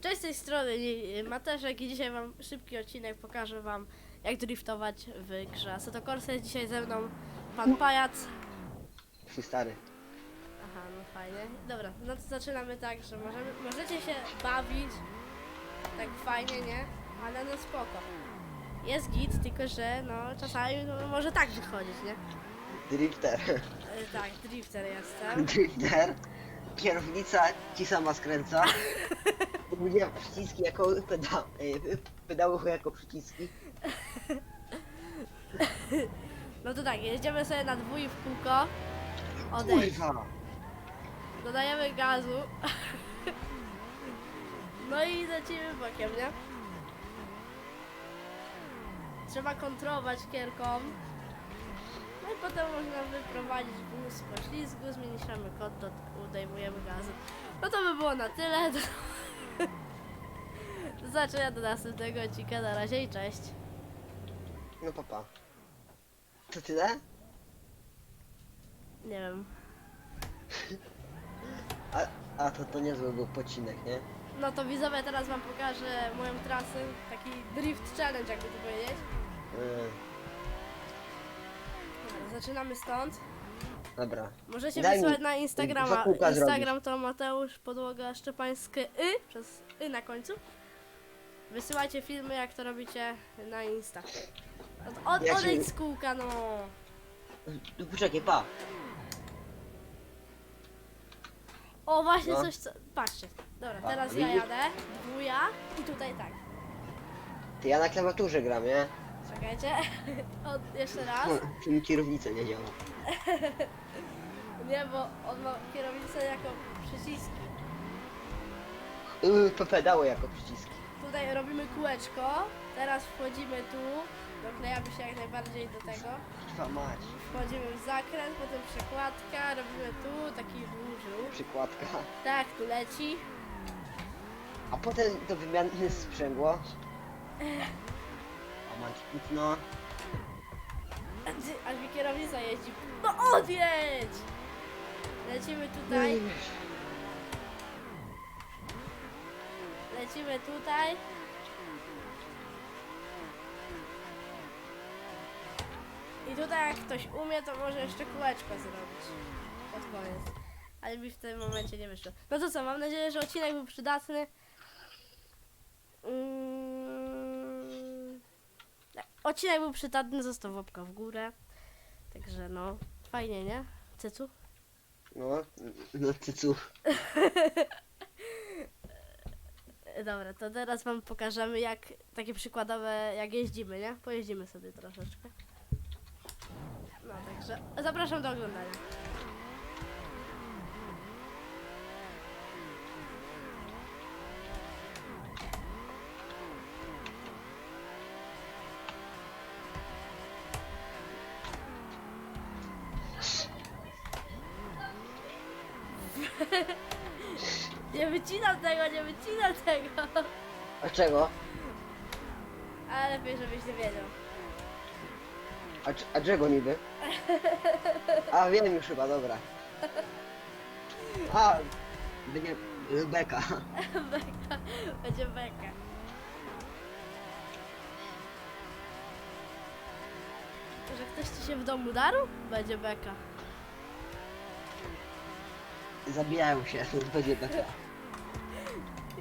Cześć z tej strony Mateszek i dzisiaj wam szybki odcinek pokażę wam jak driftować w grze Assetto Corsa jest dzisiaj ze mną pan Pajac Twój stary. Aha, no fajnie. Dobra, no to zaczynamy tak, że możemy, możecie się bawić tak fajnie, nie? Ale no spoko. Jest git, tylko że no czasami no, może tak wychodzić, nie? Drifter. E, tak, drifter jestem. Drifter. Kierownica ci sama skręca. Mówię przyciski jako peda e, pedały jako przyciski. No to tak, jedziemy sobie na dwój w kółko. Odejdź. Kurwa. Dodajemy gazu. No i lecimy bokiem, nie? Trzeba kontrolować kierką. No i potem można wyprowadzić wóz z poślizgu, zmniejszamy kod, do, udejmujemy gazu. No to by było na tyle. Do, do zobaczenia do następnego odcinka. Na razie i cześć. No papa. To tyle? Nie wiem. A, a to, to niezły był pocinek, nie? No to widzowie teraz wam pokażę moją trasę. Taki drift challenge jakby to powiedzieć. Yy, Dobra, zaczynamy stąd. dobra. Możecie Daj mi wysłać na dwa Instagrama. kółka Instagram to Mateusz Podłoga Szczepańskie y przez y na końcu. Wysyłajcie filmy jak to robicie na Insta. Od, od, Ja ci- odejdź z kółka no. Tu poczekaj, pa. O właśnie No. coś co. Patrzcie. Dobra, A, teraz ja widzisz? jadę. Dwuja i tutaj tak. Ty ja na klawiaturze gram, nie? Czekajcie. Od, jeszcze raz. Czy mi kierownica nie działa? Nie, bo on ma kierownicę jako przyciski. Yy, pedały jako przyciski. Tutaj robimy kółeczko. Teraz wchodzimy tu. Doklejamy się jak najbardziej do tego. Mać. Wchodzimy w zakręt, potem przekładka, robimy tu taki włóżył. Przykładka. Tak, tu leci. A potem do wymiany sprzęgło. A mać płótno. Aż mi kierownica jeździ. No odjedź! Lecimy tutaj, lecimy tutaj. I tutaj jak ktoś umie, to może jeszcze kółeczko zrobić. Pod koniec. Ale mi w tym momencie nie wyszło. No to co, mam nadzieję, że odcinek był przydatny. Mm. Odcinek był przydatny, został łapka w górę. Także no, fajnie, nie? Cycu? No, no cycu. Dobra, to teraz wam pokażemy jak, takie przykładowe, jak jeździmy, nie? Pojeździmy sobie troszeczkę. No, także zapraszam do oglądania. Nie wycinam tego, nie wycinam tego. A czego? Ale lepiej, żebyś nie wiedział. A, c- a czego niby? A wiem już chyba, dobra. A, będzie beka. Beka. Będzie beka. Że ktoś ci się w domu darł? Będzie beka. Zabijają się, będzie beka.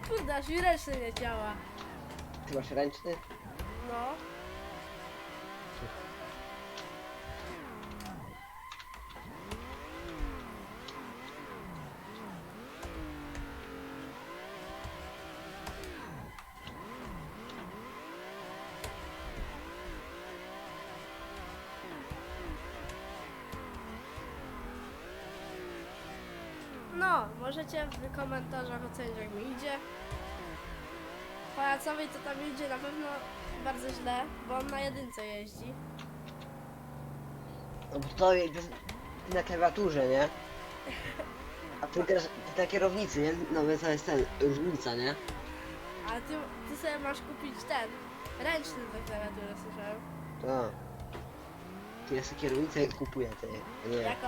Kurde, aż mi ręczny nie działa. Ty masz ręczny? No. No, możecie w komentarzach ocenić jak mi idzie. Pajacowi to tam idzie na pewno bardzo źle, bo on na jedynce jeździ. No bo to jest na klawiaturze, nie? A ty ty na kierownicy, nie? No więc to jest ten, różnica, nie? A ty, ty sobie masz kupić ten, ręczny do klawiatury, słyszałem. Tak. Ty ja sobie kierownicę kupuję, ty. Nie. Jaką?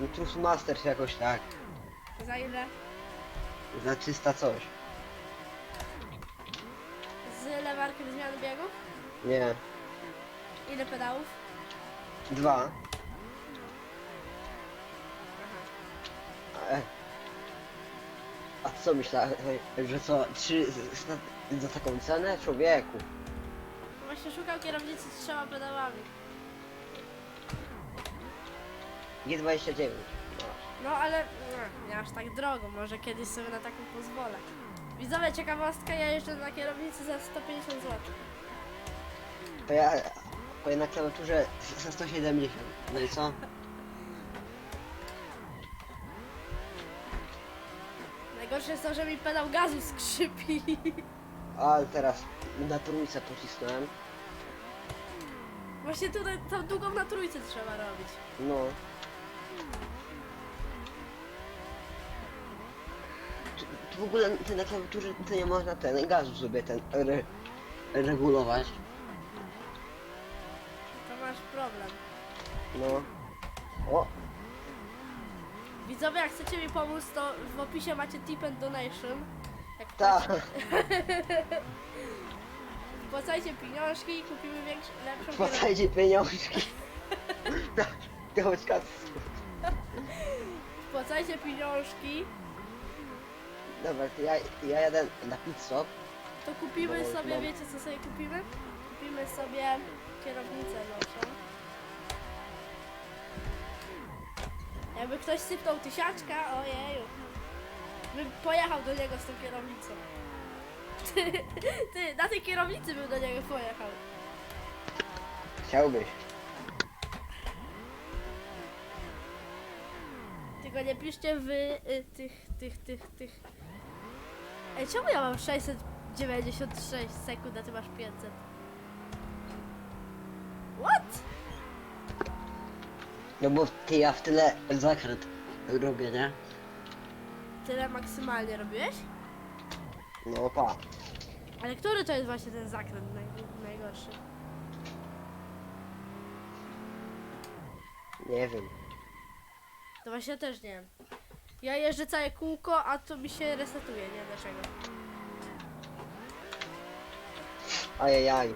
No Trus Master czy jakoś tak. Za ile? Za 300 coś. razy lewarkiem zmiany biegów? Nie. Ile pedałów? Dwa. E. A co myślałeś, że co, trzy z- za, za taką cenę? Człowieku. Właśnie szukał kierownicy z trzema pedałami. G29. No ale no, nie aż tak drogo, może kiedyś sobie na taką pozwolę. Widzowie, ciekawostka, ja jeżdżę na kierownicy za 150 zł. To ja, to ja na klawiaturze za 170. No i co? Najgorsze jest to, że mi pedał gazu skrzypi. Ale teraz na trójce pocisnąłem. Właśnie tutaj tą długą na trójce trzeba robić. No. Tu, tu w ogóle ty na klawiaturze to nie można ten gazu sobie ten re, regulować. To masz problem. No. O, Widzowie, jak chcecie mi pomóc, to w opisie macie tip and donation. Jak ta. Wpłacajcie pieniążki i kupimy większą, lepszą kierownicę. Wpłacajcie pieniążki. Tak, to chodź kasy. Wpłacajcie pieniążki, Dobra, to ja, ja jadę na pit stop. to kupimy No, sobie, no. wiecie co sobie kupimy? Kupimy sobie kierownicę nowszą. Jakby ktoś sypnął tysiaczka, ojeju. Bym pojechał do niego z tą kierownicą. Ty, ty, na tej kierownicy bym do niego pojechał. Chciałbyś. Tylko nie piszcie w y, tych, tych, tych, tych. Ej, czemu ja mam 696 sekund, a ty masz 500? What? No bo ty ja w tyle zakręt robię, nie? Tyle maksymalnie robiłeś? No pa. Ale który to jest właśnie ten zakręt naj, najgorszy? Nie wiem. To właśnie też nie wiem. Ja jeżdżę całe kółko, a to mi się resetuje, nie wiem dlaczego. Ajajaj.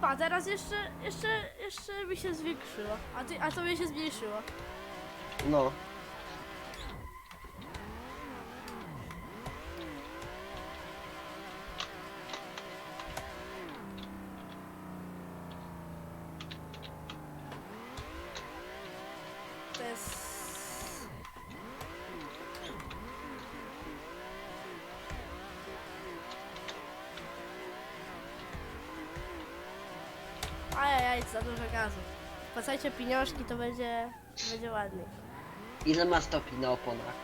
Pa, teraz jeszcze, jeszcze, jeszcze mi się zwiększyło, a, ty, a to mi się zmniejszyło. No. To jest... Ajajaj, za dużo gazu. Wpłacajcie pieniążki, to będzie, będzie ładnie. Ile ma stopni na oponach?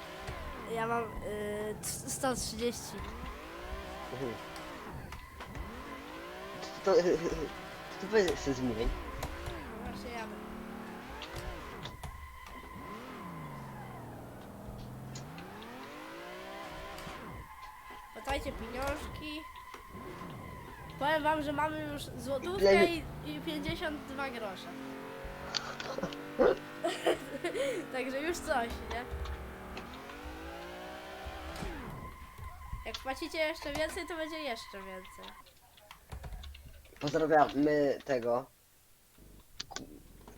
Ja mam y, t- 130. Mhm. To, to, to weź się zmień. No Właśnie jadę. Wpłacajcie pieniążki. Powiem wam, że mamy już złotówkę i, i 52 grosze. Także już coś, nie? Jak płacicie jeszcze więcej, to będzie jeszcze więcej. Pozdrawiamy tego. Ku-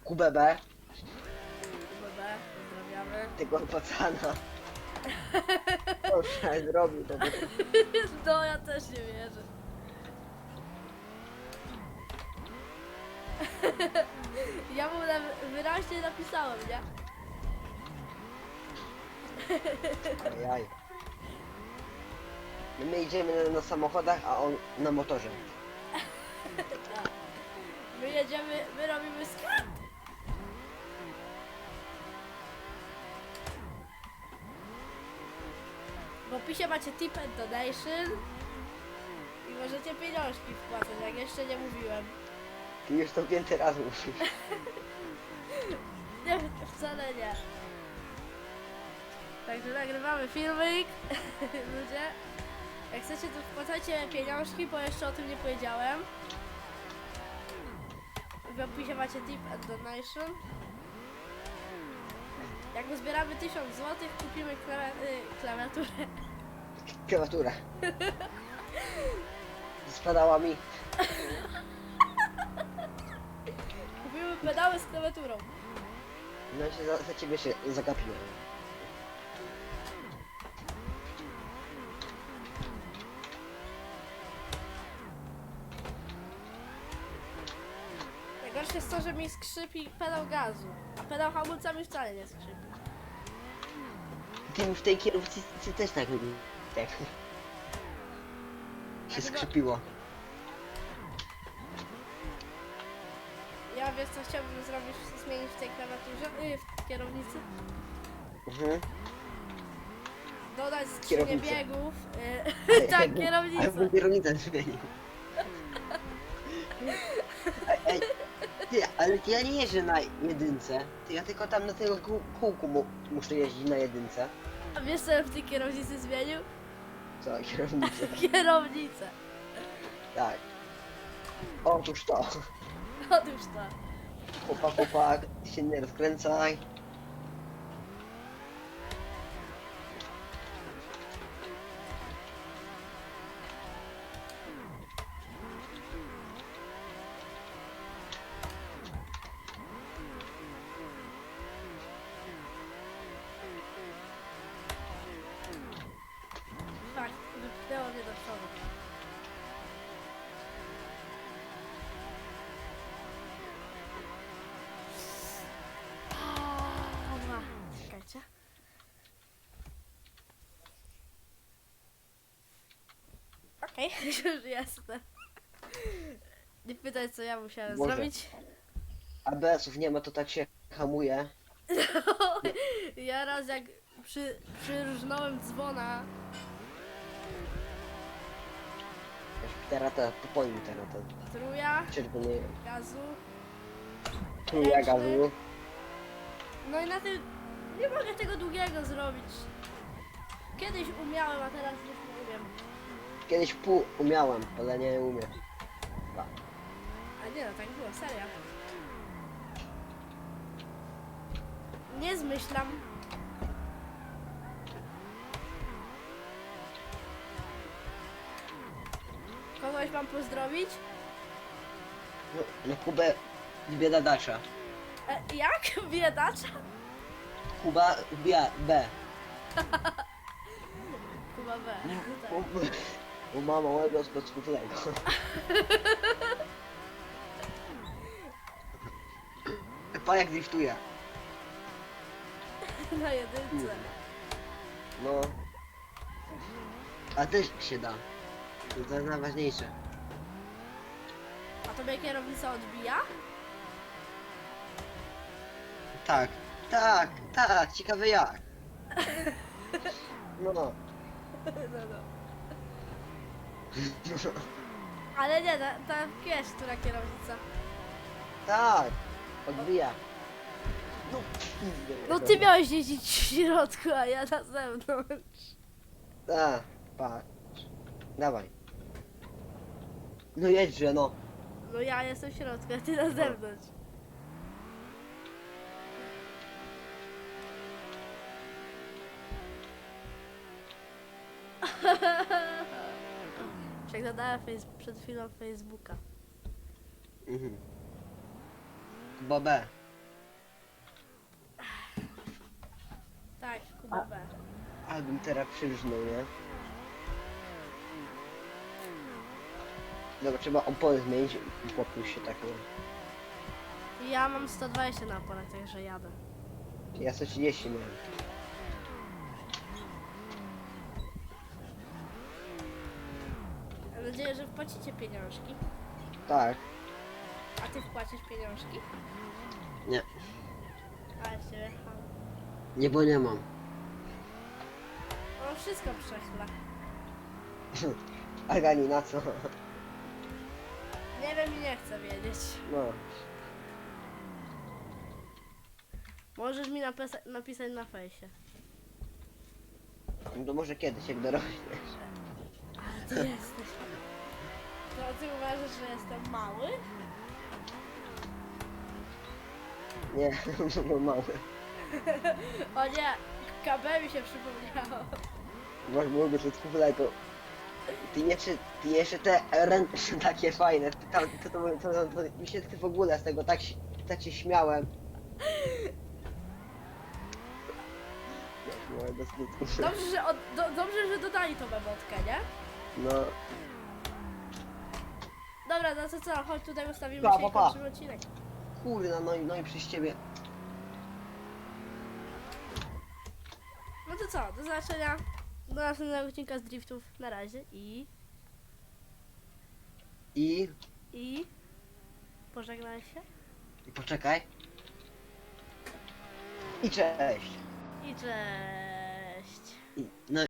QBB, BB, pozdrawiamy. tego pacana. Proszę, zrobił to. No, ja też nie wierzę. Ja mu na- wyraźnie napisałem, nie? Ajaj. No My idziemy na, na samochodach, a on na motorze. My jedziemy, my robimy skrót. W opisie macie tip and donation i możecie pieniążki wpłacać, jak jeszcze nie mówiłem. Ty już to więcej razy musisz. Nie, wcale nie. Także nagrywamy filmik, ludzie. Jak chcecie, to wpłacajcie pieniążki, bo jeszcze o tym nie powiedziałem. W opisie macie tip and donation. Jak uzbieramy 1000 zł, kupimy klawi y, klawiaturę. Klawiatura. Spadała mi. Pedały z klawiaturą. No się za, za ciebie się zagapiłem. Najgorsze jest to, że mi skrzypi pedał gazu, a pedał hamulca mi wcale nie skrzypi. Ty w tej kierowcy ty też tak lubi. Tak. Się skrzypiło. Wiesz co chciałbym zrobić, zmienić w tej klawiaturze, y, w kierownicy? Mhm. Dodać skrzynię Kierownicę. biegów. Y, tak, Ale kierownicę. bym kierownicę zmienił. Ej, ty, ale ja nie jeżdżę na jedynce. Ty, ja tylko tam na tego kół, kółku mu, muszę jeździć na jedynce. A wiesz co ja w tej kierownicy zmienił? Co, kierownicę? Kierownicę. Tak. Otóż to. Otóż to. Chłopak, chłopak, się nie rozkręcaj. Fakt, wypchnęło mnie do przodu. Dobra, czekajcie. Już jestem. Nie pytaj co ja musiałem Boże. zrobić. ABS-ów nie ma, to tak się hamuje. Ja raz jak przy, przyrżnąłem dzwona, Teraz to, po nim teraz to. truja, Czerwony. gazu, Truja Ręczny. gazu. No i na tym nie mogę tego długiego zrobić. Kiedyś umiałem, a teraz już nie umiem. Kiedyś pół umiałem, ale nie umiem. A nie no, tak było, serio. Nie zmyślam. Kogoś mam pozdrowić? No, no Kubę bieda Dasza. E, jak? Biedacza? Kuba B. B. Kuba B. Tak. U, u ma małego spoczkowego. Pa jak driftuje. Na jedynce. No. A też się da. To, to jest najważniejsze. A tobie kierownica odbija? Tak, tak, tak, ciekawe jak. No. No, no. Ale nie, ta, ta wiesz, która kierownica. tak, odbija. No, No ty miałeś jeździć w środku, a ja na zewnątrz. Tak, patrz. Dawaj. No jedźże, no. No ja jestem w środku, a ty na zewnątrz. Przeglądałem face- przed chwilą Facebooka. Mhm. Kuba B. Tak, Kuba B. Album teraz przyrżnął, nie? Dobra, trzeba opony zmienić i popuść się tak, nie? Ja mam 120 na oponach, także jadę. Ja 130 miałem. Nadzieję, że wpłacicie pieniążki. Tak. A ty wpłacisz pieniążki? Nie. Ale się jechał. Nie, bo nie mam. On wszystko przechla. Agani, na co? Nie wiem i nie chcę wiedzieć. No. Możesz mi napisa- napisać na fejsie. no to może kiedyś, jak dorośniesz. Ale ty jesteś. Ty uważasz, że jestem mały? Nie, no mały. O nie, KB mi się przypomniało. Masz mogę że to Ty jeszcze, ty jeszcze te ręce takie fajne. Ty Tam, to, to, to, to, to, mi się ty w ogóle z tego tak, się- tak się śmiałem. Ja bez skutku. Dobrze, że, od, do, dobrze, że dodali tą emotkę, nie? No, Dobra, no to co, chodź tutaj ustawimy Pa, się pa, i pa. kończymy odcinek. kurna, no i, no i przez ciebie. No to co, do zobaczenia do następnego odcinka z driftów. Na razie i... I, i... Pożegnaj się. i poczekaj. I cześć. I cześć. I, no